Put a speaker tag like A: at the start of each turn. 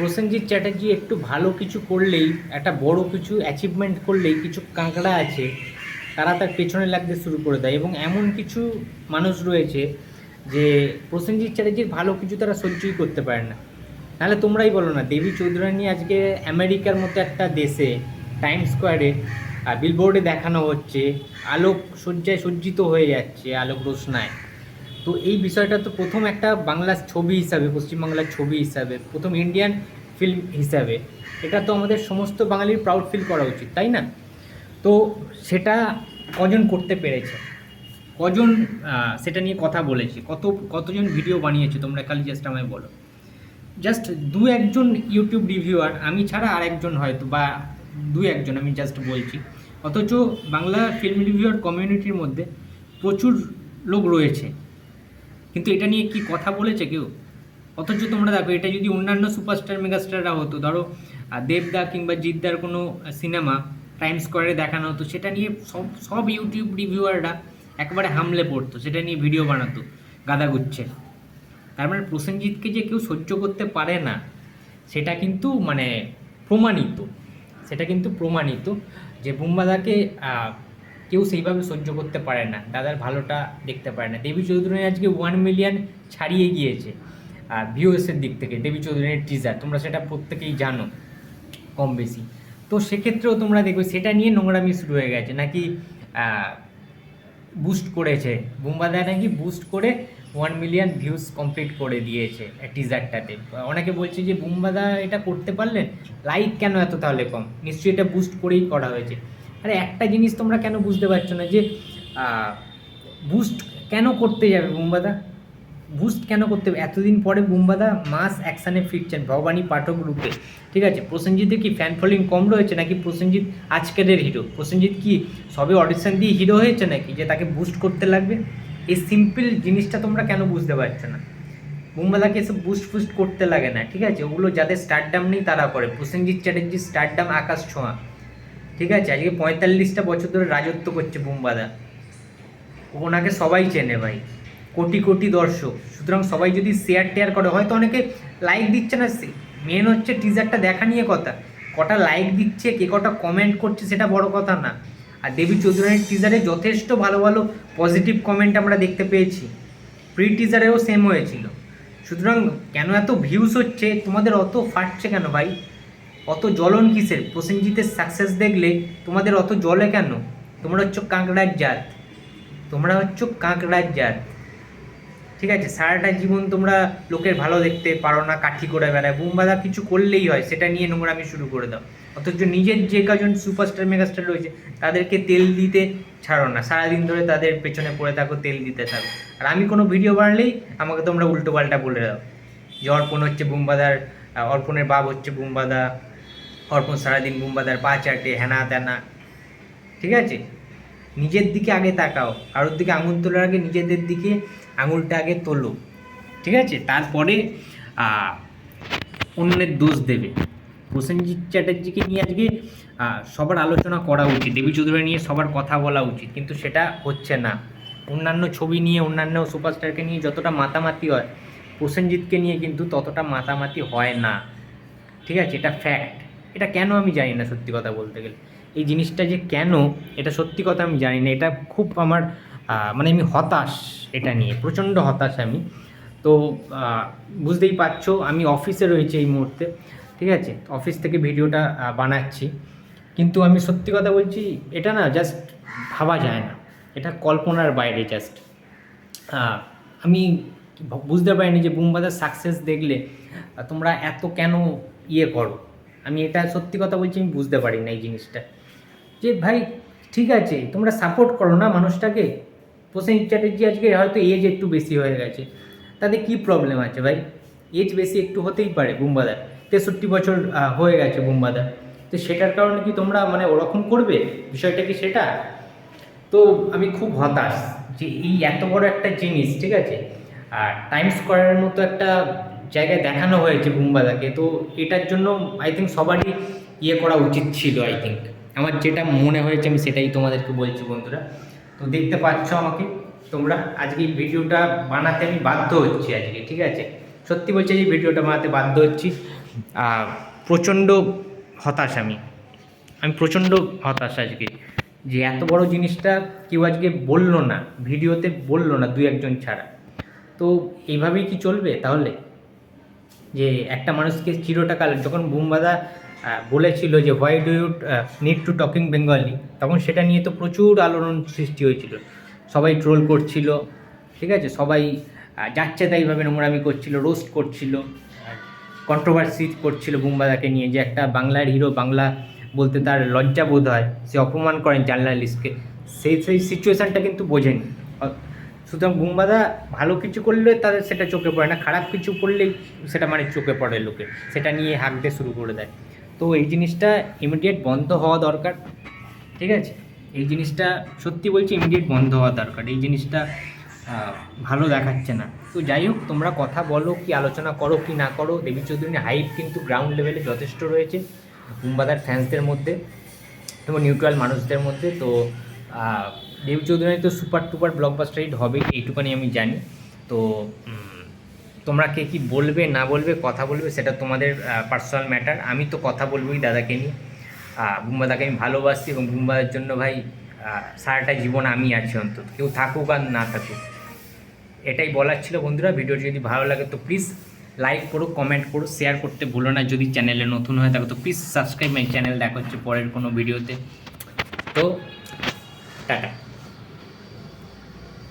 A: প্রসেনজিৎ চ্যাটার্জি একটু ভালো কিছু করলেই, একটা বড় কিছু অ্যাচিভমেন্ট করলেই কিছু কাঁকড়া আছে, তারা তার পেছনে লাগতে শুরু করে দেয়। এবং এমন কিছু মানুষ রয়েছে যে প্রসেনজিৎ চ্যাটার্জির ভালো কিছু তারা সহ্যই করতে পারে না। নাহলে তোমরাই বলো না, দেবী চৌধুরানী আজকে আমেরিকার মতো একটা দেশে টাইম স্কোয়ারে বিলবোর্ডে দেখানো হচ্ছে, আলোক সজ্জায় সজ্জিত হয়ে যাচ্ছে, আলোক রোশনায়। তো এই বিষয়টা তো প্রথম একটা বাংলার ছবি হিসাবে, পশ্চিমবাংলার ছবি হিসাবে, প্রথম ইন্ডিয়ান ফিল্ম হিসাবে। এটা তো আমাদের সমস্ত বাঙালির প্রাউড ফিল করা উচিত, তাই না? তো সেটা কজন করতে পেরেছে? কজন সেটা নিয়ে কথা বলেছে? কত, কতজন ভিডিও বানিয়েছে? তোমরা খালি জাস্ট আমায় বলো। জাস্ট দু একজন ইউটিউব রিভিউয়ার আমি ছাড়া আর একজন হয়তো, বা দু একজন, আমি জাস্ট বলছি। অথচ বাংলা ফিল্ম রিভিউয়ার কমিউনিটির মধ্যে প্রচুর লোক রয়েছে। কিন্তু এটা নিয়ে কি কথা বলেছে কেউ? অথচ তোমরা দেখো, এটা যদি অন্যান্য সুপারস্টার মেগাস্টাররা হতো, ধরো দেবদা কিংবা জিদ্দার কোনো সিনেমা টাইম স্কোয়ারে দেখানো হতো, সেটা নিয়ে সব সব ইউটিউব রিভিউয়াররা একবারে হামলে পড়তো, সেটা নিয়ে ভিডিও বানাতো, গাদা গুচ্ছে। তার মানে প্রসেনজিৎকে যে কেউ সহ্য করতে পারে না, সেটা কিন্তু মানে প্রমাণিত। সেটা কিন্তু প্রমাণিত যে বুম্বাদাকে কেউ সেইভাবে সহ্য করতে পারে না। দাদার ভালোটা দেখতে পারে না। দেবী চৌধুরী আজকে ওয়ান মিলিয়ন ছাড়িয়ে গিয়েছে, আর ভিউএসের দিক থেকে, দেবী চৌধুরীর টিজার তোমরা সেটা প্রত্যেকেই জানো কম বেশি। তো সেক্ষেত্রেও তোমরা দেখবে সেটা নিয়ে নোংরামি শুরু হয়ে গেছে। নাকি বুস্ট করেছে। বুম্বাদা নাকি বুস্ট করে ওয়ান মিলিয়ন ভিউজ কমপ্লিট করে দিয়েছে টিজারটাতে অনেকে বলছে যে, বুম্বাদা এটা করতে পারলেন লাইক কেন এত তাহলে কম? নিশ্চয়ই এটা বুস্ট করেই করা হয়েছে। আরে একটা জিনিস তোমরা কেন বুঝতে পারছ না যে বুস্ট কেন করতে যাবে বুম্বাদা? বুস্ট কেন করতে হবে এতদিন পরে বুম্বাদা মাস অ্যাকশানে ফিরছেন, ভবানী পাঠক রূপে। ঠিক আছে? প্রসেনজিতের কি ফ্যান ফলোয়িং কম রয়েছে নাকি প্রসেনজিৎ আজকের হিরো প্রসেনজিৎ কি সবে অডিশন দিয়ে হিরো হয়েছে নাকি যে তাকে বুস্ট করতে লাগবে? এই সিম্পল জিনিসটা তোমরা কেন বুঝতে পারছ না? বুম্বাদাকে এসব বুস্ট ফুস্ট করতে লাগে না, ঠিক আছে? ওগুলো যাদের স্টারডাম নেই তারা করে। প্রসেনজিৎ চ্যাটার্জির স্টারডাম আকাশ ছোঁয়া। ঠিক আছে? আজকে পঁয়তাল্লিশটা বছর ধরে রাজত্ব করছে বুম্বাদা। ওনাকে সবাই চেনে ভাই। কোটি কোটি দর্শক। সুতরাং সবাই যদি শেয়ার টেয়ার করে, হয়তো অনেকে লাইক দিচ্ছে না। সে মেন হচ্ছে টিজারটা দেখা নিয়ে কথা। কটা লাইক দিচ্ছে, কে কটা কমেন্ট করছে সেটা বড় কথা না। আর দেবী চৌধুরীর টিজারে যথেষ্ট ভালো ভালো পজিটিভ কমেন্ট আমরা দেখতে পেয়েছি। প্রি টিজারেও সেম হয়েছিল। সুতরাং কেন এত ভিউজ হচ্ছে? তোমাদের অত ফাটছে কেন ভাই? অত জ্বলন কিসের? প্রসেনজিতের সাকসেস দেখলে তোমাদের অত জলে কেন? তোমরা হচ্ছে কাঁকড়ার জাত তোমরা হচ্ছে কাঁকড়ার জাত ঠিক আছে, সারাটা জীবন তোমরা লোকের ভালো দেখতে পারো না, কাঠি করে বেড়ায়। বুমবাদা কিছু করলেই হয়, সেটা নিয়ে নোংরামি শুরু করে দাও। অথচ নিজের যে কজন সুপারস্টার মেগাস্টার রয়েছে, তাদেরকে তেল দিতে ছাড়ো না। সারাদিন ধরে তাদের পেছনে পড়ে থাকো, তেল দিতে থাকো। আর আমি কোনো ভিডিও বানালেই আমাকে তোমরা উল্টো পাল্টা বলে দাও। যে অর্পণ হচ্ছে বুমবাদার অর্পণের বাপ হচ্ছে বুমবাদা অর্পণ সারাদিন বুমবাদার পা চাটে হ্যানা ত্যানা ঠিক আছে? নিজের দিকে আগে তাকাও। কারোর দিকে আঙুল তোলার আগে নিজেদের দিকে আঙুলটা আগে তোলো। ঠিক আছে? তারপরে অন্যের দোষ দেবে। প্রসেনজিৎ চ্যাটার্জিকে নিয়ে আজকে সবার আলোচনা করা উচিত। দেবী চৌধুরী নিয়ে সবার কথা বলা উচিত। কিন্তু সেটা হচ্ছে না। অন্যান্য ছবি নিয়ে, অন্যান্য সুপারস্টারকে নিয়ে যতটা মাতামাতি হয়, প্রসেনজিৎকে নিয়ে কিন্তু ততটা মাতামাতি হয় না। ঠিক আছে? এটা ফ্যাক্ট এটা কেন আমি জানি না সত্যি কথা বলতে গেলে। এই জিনিসটা যে কেন, এটা সত্যি কথা আমি জানি না। এটা খুব আমার মানে আমি হতাশ এটা নিয়ে, প্রচণ্ড হতাশ আমি। তো বুঝতেই পারছ, আমি অফিসে রয়েছি এই মুহূর্তে, ঠিক আছে? অফিস থেকে ভিডিওটা বানাচ্ছি। কিন্তু আমি সত্যি কথা বলছি, এটা না জাস্ট ভাবা যায় না। এটা কল্পনার বাইরে জাস্ট আমি বুঝতে পারিনি যে বুমবাদার সাকসেস দেখলে তোমরা এত কেন ইয়ে করো? আমি এটা সত্যি কথা বলছি, আমি বুঝতে পারি না এই জিনিসটা। যে ভাই, ঠিক আছে, তোমরা সাপোর্ট করো না মানুষটাকে। প্রসেনজিৎ চ্যাটার্জি আজকে হয়তো এজ একটু বেশি হয়ে গেছে। তাতে কি প্রবলেম আছে ভাই? এজ বেশি একটু হতেই পারে বুম্বাদার। তেষট্টি বছর হয়ে গেছে বুম্বাদার। তো সেটার কারণে কি তোমরা মানে ওরকম করবে? বিষয়টা কি সেটা? তো আমি খুব হতাশ যে এই এত বড় একটা জিনিস, ঠিক আছে? আর টাইম স্কোয়ারের মতো একটা জায়গায় দেখানো হয়েছে বুম্বাদাকে, তো এটার জন্য আই থিঙ্ক সবারই ইয়ে করা উচিত ছিল আই থিঙ্ক আমার যেটা মনে হয়েছে আমি সেটাই তোমাদেরকে বলছি বন্ধুরা। তো দেখতে পাচ্ছ আমাকে, তোমরা আজকে এই ভিডিওটা বানাতে আমি বাধ্য হচ্ছি আজকে, ঠিক আছে? সত্যি বলছি, এই ভিডিওটা বানাতে বাধ্য হচ্ছি। প্রচণ্ড হতাশ আমি। আমি প্রচণ্ড হতাশ আজকে। যে এত বড় জিনিসটা কেউ আজকে বলল না, ভিডিওতে বলল না দু একজন ছাড়া। তো এইভাবেই কি চলবে তাহলে? যে একটা মানুষকে চিরটাকাল যখন বুমবাদা বলেছিল যে why do you need to talking Bengali তখন সেটা নিয়ে তো প্রচুর আলোড়ন সৃষ্টি হয়েছিল। সবাই ট্রোল করছিল, ঠিক আছে? সবাই যাচ্ছে তাইভাবে নোংরামি করছিল রোস্ট করছিল কন্ট্রোভার্সি করছিল বুমবাদাকে নিয়ে যে একটা বাংলার হিরো বাংলা বলতে তার লজ্জা বোধ হয়, সে অপমান করেন জার্নালিস্টকে। সেই সেই সিচুয়েশানটা কিন্তু বোঝেনি। সুতরাং বুমবাদা ভালো কিছু করলে তাদের সেটা চোখে পড়ে না, খারাপ কিছু করলেই সেটা মানে চোখে পড়ে লোকে, সেটা নিয়ে হাঁকতে শুরু করে দেয়। তো এই জিনিসটা ইমিডিয়েট বন্ধ হওয়া দরকার, ঠিক আছে? এই জিনিসটা সত্যি বলছি ইমিডিয়েট বন্ধ হওয়া দরকার, এই জিনিসটা ভালো দেখাচ্ছে না। তো যাই হোক, তোমরা কথা বলো, কি আলোচনা করো, কি না করো, দেবী চৌধুরী হাইপ কিন্তু গ্রাউন্ড লেভেলে যথেষ্ট রয়েছে বুম্বাদার ফ্যান্সদের মধ্যে এবং নিউট্রাল মানুষদের মধ্যে, তো দেবী চৌধুরী তো সুপার টুপার ব্লকবাস্টার হিট হবে এইটুখানি আমি জানি। তো তোমরা কে কি বলবে, না বলবে, কথা বলবে, সেটা তোমাদের পার্সোনাল ম্যাটার আমি তো কথা বলবোই দাদাকে নিয়ে। বুম্বাদাকে আমি ভালোবাসি এবং বুম্বাদার জন্য ভাই সারাটা জীবন আমি আছি অন্তত। কেউ থাকুক আর না থাকুক। এটাই বলার ছিল বন্ধুরা। ভিডিওটি যদি ভালো লাগে তো প্লিজ লাইক করো কমেন্ট করো শেয়ার করতে ভুলো না। যদি চ্যানেলে নতুন হয়ে থাকো তো প্লিজ সাবস্ক্রাইব মাই চ্যানেল দেখা হচ্ছে পরের কোনো ভিডিওতে তো, টাটা।